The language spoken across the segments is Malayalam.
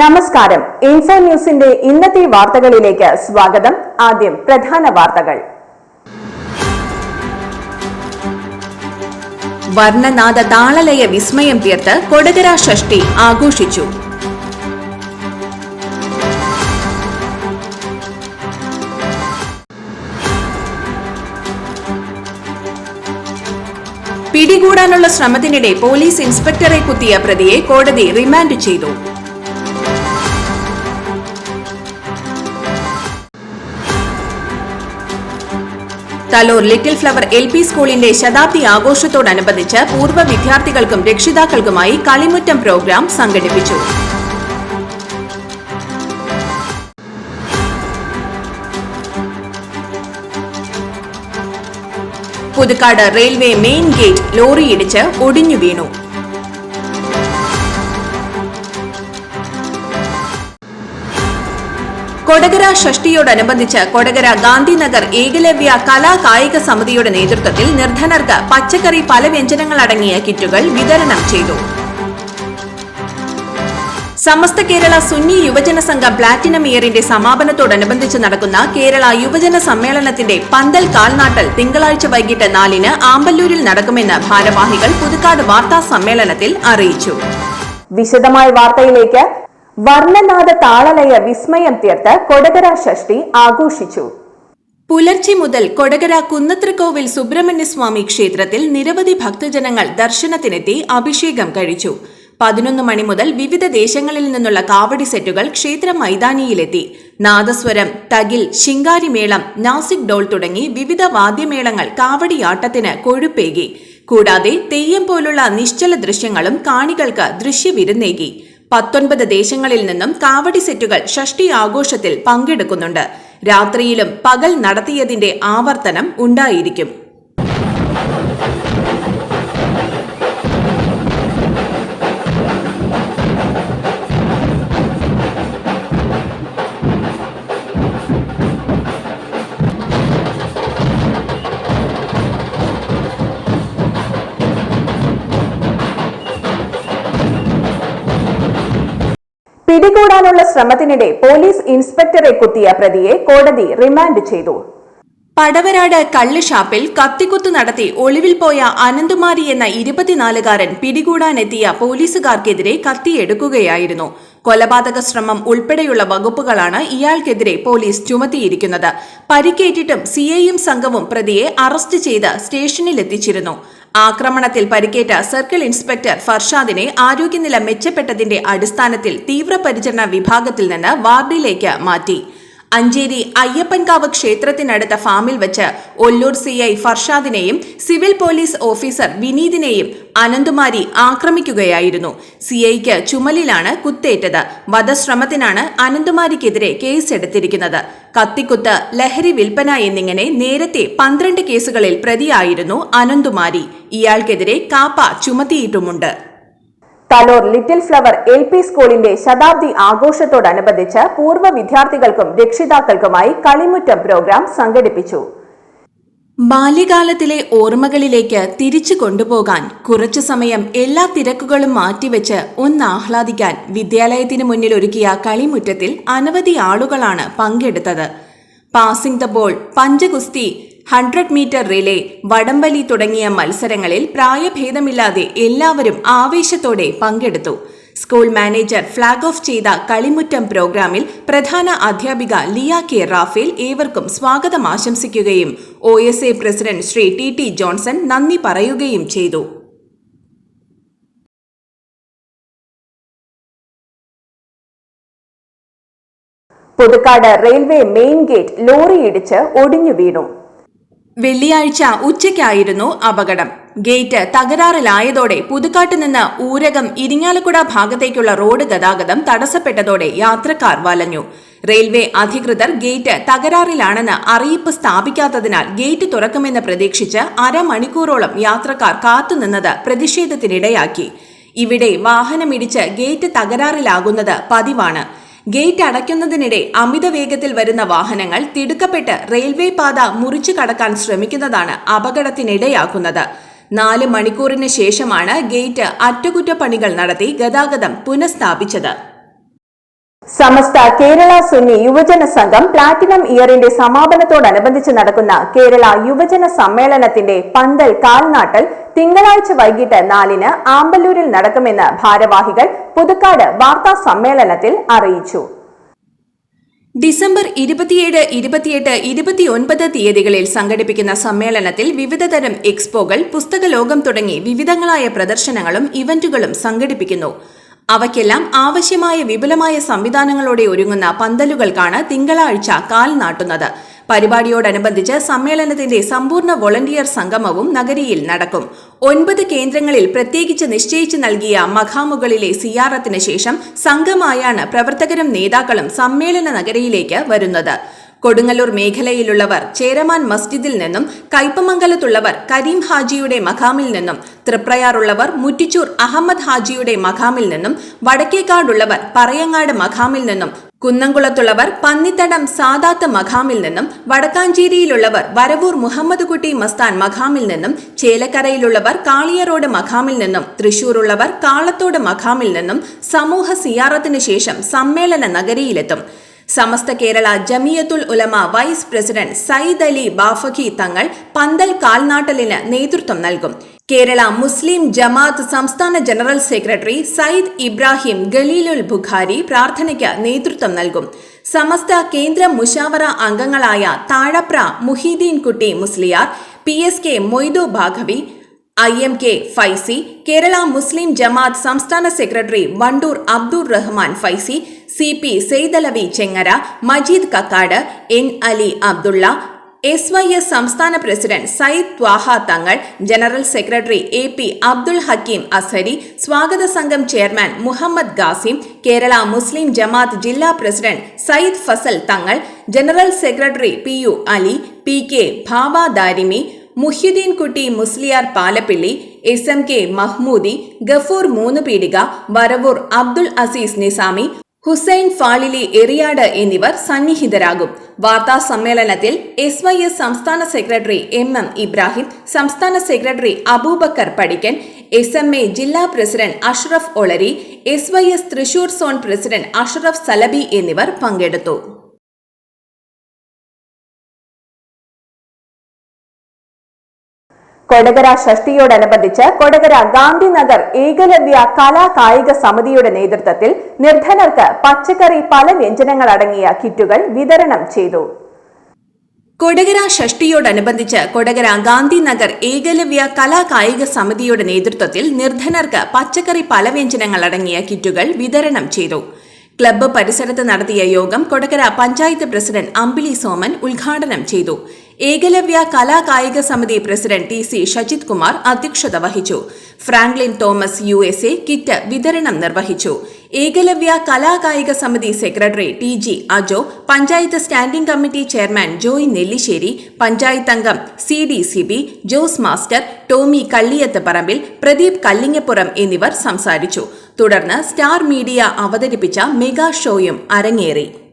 നമസ്കാരം. ഇൻഫോ ന്യൂസിന്റെ ഇന്നത്തെ വാർത്തകളിലേക്ക് സ്വാഗതം. ആദ്യം പ്രധാന വാർത്തകൾ. വർണനാഥ താളലയ വിസ്മയം തീർത്ത് കൊടകര ഷഷ്ടി ആഘോഷിച്ചു. പിടികൂടാനുള്ള ശ്രമത്തിനിടെ പോലീസ് ഇൻസ്പെക്ടറെ കുത്തിയ പ്രതിയെ കോടതി റിമാൻഡ് ചെയ്തു. Thalore little flower L P സ്കൂളിന്റെ ശതാബ്ദി ആഘോഷത്തോടനുബന്ധിച്ച് പൂർവ വിദ്യാർത്ഥികൾക്കും രക്ഷിതാക്കൾക്കുമായി കളിമുറ്റം പ്രോഗ്രാം സംഘടിപ്പിച്ചു. പുതുക്കാട് റെയിൽവേ മെയിൻ ഗേറ്റ് ലോറിയിടിച്ച് ഒടിഞ്ഞു വീണു. കൊടകര ഷഷ്ടിയോടനുബന്ധിച്ച് കൊടകര ഗാന്ധിനഗർ ഏകലവ്യ കലാ കായിക സമിതിയുടെ നേതൃത്വത്തിൽ നിർധനർക്ക് പച്ചക്കറി പല വ്യഞ്ജനങ്ങൾ അടങ്ങിയ കിറ്റുകൾ വിതരണം ചെയ്തു. സമസ്ത കേരള സുന്നി യുവജന സംഘം പ്ലാറ്റിനം ഇയറിന്റെ സമാപനത്തോടനുബന്ധിച്ച് നടക്കുന്ന കേരള യുവജന സമ്മേളനത്തിന്റെ പന്തൽ കാൽനാട്ടൽ തിങ്കളാഴ്ച വൈകിട്ട് നാലിന് ആമ്പല്ലൂരിൽ നടക്കുമെന്ന് ഭാരവാഹികൾ പുതുക്കാട് വാർത്താ സമ്മേളനത്തിൽ അറിയിച്ചു. വിശദമായ വാർത്തയിലേക്ക് വർണനാദ താളലയ വിസ്മയം തീർത്ത് കൊടകര ഷഷ്ടി ആഘോഷിച്ചു. പുലർച്ചെ മുതൽ കൊടകര കുന്നത്രക്കോവിൽ സുബ്രഹ്മണ്യസ്വാമി ക്ഷേത്രത്തിൽ നിരവധി ഭക്തജനങ്ങൾ ദർശനത്തിനെത്തി അഭിഷേകം കഴിച്ചു. പതിനൊന്ന് മണി മുതൽ വിവിധ ദേശങ്ങളിൽ നിന്നുള്ള കാവടി സെറ്റുകൾ ക്ഷേത്ര മൈതാനിയിലെത്തി. നാദസ്വരം തകിൽ ശിങ്കാരിമേളം നാസിക് ഡോൾ തുടങ്ങി വിവിധ വാദ്യമേളങ്ങൾ കാവടിയാട്ടത്തിന് കൊഴുപ്പേകി. കൂടാതെ തെയ്യം പോലുള്ള നിശ്ചല ദൃശ്യങ്ങളും കാണികൾക്ക് ദൃശ്യവിരുന്നേകി. പത്തൊൻപത് ദേശങ്ങളിൽ നിന്നും കാവടി സെറ്റുകൾ ഷഷ്ടി ആഘോഷത്തിൽ പങ്കെടുക്കുന്നുണ്ട്. രാത്രിയിലും പകൽ നടത്തിയതിന്റെ ആവർത്തനം ഉണ്ടായിരിക്കും. പിടികൂടാനുള്ള ശ്രമത്തിനിടെ പോലീസ് ഇൻസ്പെക്ടറെ കുത്തിയ പ്രതിയെ കോടതി റിമാൻഡ് ചെയ്തു. പടവരാട് കള്ളുഷാപ്പിൽ കത്തിക്കുത്ത് നടത്തി ഒളിവിൽ പോയ അനന്തുമാരി എന്ന ഇരുപത്തിനാലുകാരൻ പിടികൂടാനെത്തിയ പോലീസുകാർക്കെതിരെ കത്തിയെടുക്കുകയായിരുന്നു. കൊലപാതക ശ്രമം ഉൾപ്പെടെയുള്ള വകുപ്പുകളാണ് ഇയാൾക്കെതിരെ പോലീസ് ചുമത്തിയിരിക്കുന്നത്. പരിക്കേറ്റിട്ടും സിഐയും സംഘവും പ്രതിയെ അറസ്റ്റ് ചെയ്ത് സ്റ്റേഷനിലെത്തിച്ചിരുന്നു. ആക്രമണത്തിൽ പരിക്കേറ്റ സർക്കിൾ ഇൻസ്പെക്ടർ ഫർഷാദിനെ ആരോഗ്യനില മെച്ചപ്പെട്ടതിന്റെ അടിസ്ഥാനത്തിൽ തീവ്രപരിചരണ വിഭാഗത്തിൽ നിന്ന് വാർഡിലേക്ക് മാറ്റി. അഞ്ചേരി അയ്യപ്പൻകാവ് ക്ഷേത്രത്തിനടുത്ത ഫാമിൽ വെച്ച് ഒല്ലൂർ സി ഐ ഫർഷാദിനെയും സിവിൽ പോലീസ് ഓഫീസർ വിനീതിനെയും അനന്തുമാരി ആക്രമിക്കുകയായിരുന്നു. സി ഐക്ക് ചുമലിലാണ് കുത്തേറ്റത്. വധശ്രമത്തിനാണ് അനന്തുമാരിക്കെതിരെ കേസെടുത്തിരിക്കുന്നത്. കത്തിക്കുത്ത് ലഹരി വിൽപ്പന എന്നിങ്ങനെ നേരത്തെ പന്ത്രണ്ട് കേസുകളിൽ പ്രതിയായിരുന്നു അനന്തുമാരി. ഇയാൾക്കെതിരെ KAAPA ചുമത്തിയിട്ടുമുണ്ട്. Thalore little flower L P സ്കൂളിന്റെ ശതാബ്ദി ആഘോഷത്തോടനുബന്ധിച്ച് പൂർവ വിദ്യാർത്ഥികൾക്കും രക്ഷിതാക്കൾക്കുമായി കളിമുറ്റം പ്രോഗ്രാം സംഘടിപ്പിച്ചു. ബാല്യകാലത്തിലെ ഓർമ്മകളിലേക്ക് തിരിച്ചു കൊണ്ടുപോകാൻ കുറച്ചു സമയം എല്ലാ തിരക്കുകളും മാറ്റിവെച്ച് ഒന്ന് ആഹ്ലാദിക്കാൻ വിദ്യാലയത്തിന് മുന്നിൽ ഒരുക്കിയ കളിമുറ്റത്തിൽ അനവധി ആളുകളാണ് പങ്കെടുത്തത്. പാസിംഗ് ദ ബോൾ പഞ്ചഗുസ്തി ഹൺഡ്രഡ് മീറ്റർ റിലേ വടംവലി തുടങ്ങിയ മത്സരങ്ങളിൽ പ്രായഭേദമില്ലാതെ എല്ലാവരും ആവേശത്തോടെ പങ്കെടുത്തു. സ്കൂൾ മാനേജർ ഫ്ളാഗ് ഓഫ് ചെയ്ത കളിമുറ്റം പ്രോഗ്രാമിൽ പ്രധാന അധ്യാപിക ലിയ കെ റാഫേൽ ഏവർക്കും സ്വാഗതം ആശംസിക്കുകയും O S A president Shri T T Johnson നന്ദി പറയുകയും ചെയ്തു. പുതുക്കാട് റെയിൽവേ മെയിൻ ഗേറ്റ് ലോറിയിടിച്ച് ഒടിഞ്ഞു വീണു. വെള്ളിയാഴ്ച ഉച്ചയ്ക്കായിരുന്നു അപകടം. ഗേറ്റ് തകരാറിലായതോടെ പുതുക്കാട്ട് നിന്ന് ഊരകം ഇരിങ്ങാലക്കുട ഭാഗത്തേക്കുള്ള റോഡ് ഗതാഗതം തടസ്സപ്പെട്ടതോടെ യാത്രക്കാർ വലഞ്ഞു. റെയിൽവേ അധികൃതർ ഗേറ്റ് തകരാറിലാണെന്ന് അറിയിപ്പ് സ്ഥാപിക്കാത്തതിനാൽ ഗേറ്റ് തുറക്കുമെന്ന് പ്രതീക്ഷിച്ച് അരമണിക്കൂറോളം യാത്രക്കാർ കാത്തുനിന്നത് പ്രതിഷേധത്തിനിടയാക്കി. ഇവിടെ വാഹനമിടിച്ച് ഗേറ്റ് തകരാറിലാകുന്നത് പതിവാണ്. ഗേറ്റ് അടയ്ക്കുന്നതിനിടെ അമിത വേഗത്തിൽ വരുന്ന വാഹനങ്ങൾ തിടുക്കപ്പെട്ട് റെയിൽവേ പാത മുറിച്ചു കടക്കാൻ ശ്രമിക്കുന്നതാണ് അപകടത്തിനിടയാക്കുന്നത്. നാല് മണിക്കൂറിന് ശേഷമാണ് ഗേറ്റ് അറ്റകുറ്റപ്പണികൾ നടത്തി ഗതാഗതം പുനഃസ്ഥാപിച്ചത്. സമസ്ത കേരള സുന്നി യുവജന സംഘം പ്ലാറ്റിനം ഇയറിന്റെ സമാപനത്തോടനുബന്ധിച്ച് നടക്കുന്ന കേരള യുവജന സമ്മേളനത്തിന്റെ പന്തൽ കാൽനാട്ടൽ തിങ്കളാഴ്ച വൈകിട്ട് നാലിന് ആമ്പല്ലൂരിൽ നടക്കുമെന്ന് ഭാരവാഹികൾ പുതുക്കാട് വാർത്താ സമ്മേളനത്തിൽ അറിയിച്ചു. ഡിസംബർ ഇരുപത്തിയേഴ് ഇരുപത്തിയെട്ട് ഇരുപത്തിയൊൻപത് തീയതികളിൽ സംഘടിപ്പിക്കുന്ന സമ്മേളനത്തിൽ വിവിധതരം എക്സ്പോകൾ പുസ്തകലോകം തുടങ്ങി വിവിധങ്ങളായ പ്രദർശനങ്ങളും ഇവന്റുകളും സംഘടിപ്പിക്കുന്നു. അവയ്ക്കെല്ലാം ആവശ്യമായ വിപുലമായ സംവിധാനങ്ങളോടെ ഒരുങ്ങുന്ന പന്തലുകൾക്കാണ് തിങ്കളാഴ്ച കാൽ നാട്ടുന്നത് പരിപാടിയോടനുബന്ധിച്ച് സമ്മേളനത്തിന്റെ സമ്പൂർണ വോളണ്ടിയർ സംഗമവും നഗരിയിൽ നടക്കും. ഒൻപത് കേന്ദ്രങ്ങളിൽ പ്രത്യേകിച്ച് നിശ്ചയിച്ചു നൽകിയ മഖാമുകളിലെ സിയാറത്തിന് ശേഷം സംഘമായാണ് പ്രവർത്തകരും നേതാക്കളും സമ്മേളന നഗരിയിലേക്ക് വരുന്നത്. കൊടുങ്ങല്ലൂർ മേഖലയിലുള്ളവർ ചേരമാൻ മസ്ജിദിൽ നിന്നും കയ്പമംഗലത്തുള്ളവർ കരീം ഹാജിയുടെ മഖാമിൽ നിന്നും തൃപ്രയാറുള്ളവർ മുറ്റിച്ചൂർ അഹമ്മദ് ഹാജിയുടെ മഖാമിൽ നിന്നും വടക്കേക്കാടുള്ളവർ പറയങ്ങാട് മഖാമിൽ നിന്നും കുന്നംകുളത്തുള്ളവർ പന്നിത്തടം സാദാത്ത് മഖാമിൽ നിന്നും വടക്കാഞ്ചേരിയിലുള്ളവർ വരവൂർ മുഹമ്മദ് കുട്ടി മസ്താൻ മഖാമിൽ നിന്നും ചേലക്കരയിലുള്ളവർ കാളിയറോഡ് മഖാമിൽ നിന്നും തൃശൂരുള്ളവർ കാളത്തോട് മഖാമിൽ നിന്നും സമൂഹ സിയാറത്തിന് ശേഷം സമ്മേളന നഗരിയിലെത്തും. സമസ്ത കേരള ജമിയത്തുൽ ഉലമ വൈസ് പ്രസിഡന്റ് സയ്യിദ് അലി ബാഫഖി തങ്ങൾ പന്തൽ കാൽനാട്ടലിന് നേതൃത്വം നൽകും. കേരള മുസ്ലിം ജമാഅത്ത് സംസ്ഥാന ജനറൽ സെക്രട്ടറി സയ്യിദ് ഇബ്രാഹിം ഗലീലുൽ ബുഖാരി പ്രാർത്ഥനയ്ക്ക് നേതൃത്വം നൽകും. സമസ്ത കേന്ദ്ര മുഷാവറ അംഗങ്ങളായ Thazhapra Muhyideen Kutty Musliyar P S K Moidu Baqavi I M K Faizy Kerala Muslim Jamaath സംസ്ഥാന secretary Vandoor Abdur Rahman Faizy C P Saithalavi Chengara Majeed Kakkad N Ali Abdulla S Y S സംസ്ഥാന president Sayyid Thaha Thangal general secretary A P Abdul Hakeem Azhari സ്വാഗത സംഘം ചെയർമാൻ മുഹമ്മദ് ഗാസിം കേരള മുസ്ലിം ജമാഅത്ത് ജില്ലാ president Sayyid Fazal Thangal general secretary P U Ali P K Bava Darimi Muhyideen Kutty Musliyar Palappilly S M K Mahmoodi Gafoor Moonnupeedika Varavoor Abdul Azeez Nizami Hussain Fazili Eriyad എന്നിവർ സന്നിഹിതരാകും. വാർത്താ സമ്മേളനത്തിൽ എസ് വൈ എസ് സംസ്ഥാന സെക്രട്ടറി എം എം ഇബ്രാഹിം സംസ്ഥാന secretary Aboobacker Padikkan S M A ജില്ലാ president Ashraf Olari S Y S Thrissur zone president Ashraf Salabi എന്നിവർ പങ്കെടുത്തു. കൊടകര ഷഷ്ടിയോടനുബന്ധിച്ച് കൊടകര ഗാന്ധിനഗർ ഏകലവ്യ കലാ കായിക സമിതിയുടെ നേതൃത്വത്തിൽ നിർധനർക്ക് പച്ചക്കറി പല വ്യഞ്ജനങ്ങൾ അടങ്ങിയ കിറ്റുകൾ വിതരണം ചെയ്തു. കൊടകര ഷഷ്ടിയോടനുബന്ധിച്ച് കൊടകര ഗാന്ധിനഗർ ഏകലവ്യ കലാ കായിക സമിതിയുടെ നേതൃത്വത്തിൽ നിർധനർക്ക് പച്ചക്കറി പലവ്യഞ്ജനങ്ങൾ അടങ്ങിയ കിറ്റുകൾ വിതരണം ചെയ്തു. ക്ലബ്ബ് പരിസരത്ത് നടത്തിയ യോഗം കൊടകര പഞ്ചായത്ത് പ്രസിഡന്റ് അമ്പിളി സോമൻ ഉദ്ഘാടനം ചെയ്തു. Ekalavya Kalakayika Samithi president T C Shajith Kumar അധ്യക്ഷത വഹിച്ചു. Franklin Thomas U S A kit വിതരണം നിർവഹിച്ചു. Ekalavya Kalakayika Samithi secretary T G Ajo panchayat standing committee chairman Joy Nellissery panchayat അംഗം C D C B Jose master Tommy Kalliyath Parambil Pradeep Kallingappuram എന്നിവർ സംസാരിച്ചു. തുടർന്ന് സ്റ്റാർ മീഡിയ അവതരിപ്പിച്ച മെഗാ ഷോയും അരങ്ങേറി.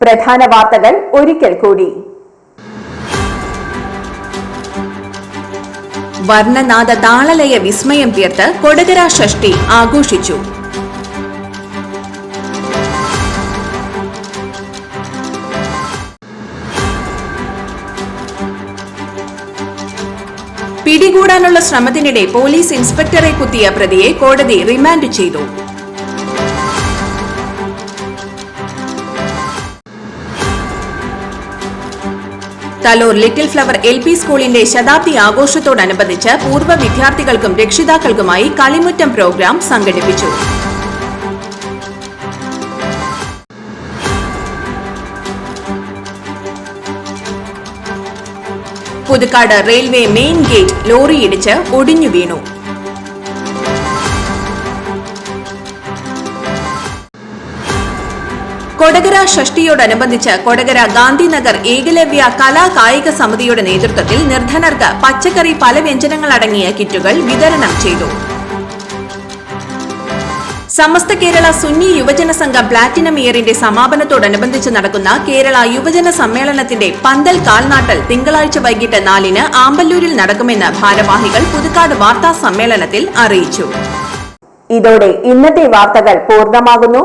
പ്രധാന വാർത്തകൾ ഒരിക്കൽ കൂടി. വർണനാഥ താളലയ വിസ്മയം തീർത്ത് കൊടകര ഷഷ്ടി ആഘോഷിച്ചു. പിടികൂടാനുള്ള ശ്രമത്തിനിടെ പോലീസ് ഇൻസ്പെക്ടറെ കുത്തിയ പ്രതിയെ കോടതി റിമാൻഡ് ചെയ്തു. Thalore little flower L P സ്കൂളിന്റെ ശതാബ്ദി ആഘോഷത്തോടനുബന്ധിച്ച് പൂർവ വിദ്യാർത്ഥികൾക്കും രക്ഷിതാക്കൾക്കുമായി കളിമുറ്റം പ്രോഗ്രാം സംഘടിപ്പിച്ചു. പുതുക്കാട് റെയിൽവേ മെയിൻ ഗേറ്റ് ലോറിയിടിച്ച് ഒടിഞ്ഞു വീണു. കൊടകര ഷഷ്ടിയോടനുബന്ധിച്ച് കൊടകര ഗാന്ധിനഗർ ഏകലവ്യ കലാ കായിക സമിതിയുടെ നേതൃത്വത്തിൽ നിർധനർക്ക് പച്ചക്കറി പല വ്യഞ്ജനങ്ങൾ അടങ്ങിയ കിറ്റുകൾ വിതരണം ചെയ്തു. സമസ്ത കേരള സുന്നി യുവജന സംഘം പ്ലാറ്റിനം ഇയറിന്റെ സമാപനത്തോടനുബന്ധിച്ച് നടക്കുന്ന കേരള യുവജന സമ്മേളനത്തിന്റെ പന്തൽ കാൽനാട്ടൽ തിങ്കളാഴ്ച വൈകിട്ട് നാലിന് ആമ്പല്ലൂരിൽ നടക്കുമെന്ന് ഭാരവാഹികൾ പുതുക്കാട് വാർത്താ സമ്മേളനത്തിൽ അറിയിച്ചു. ഇതോടെ ഇന്നത്തെ വാർത്തകൾ പൂർണമാകുന്നു.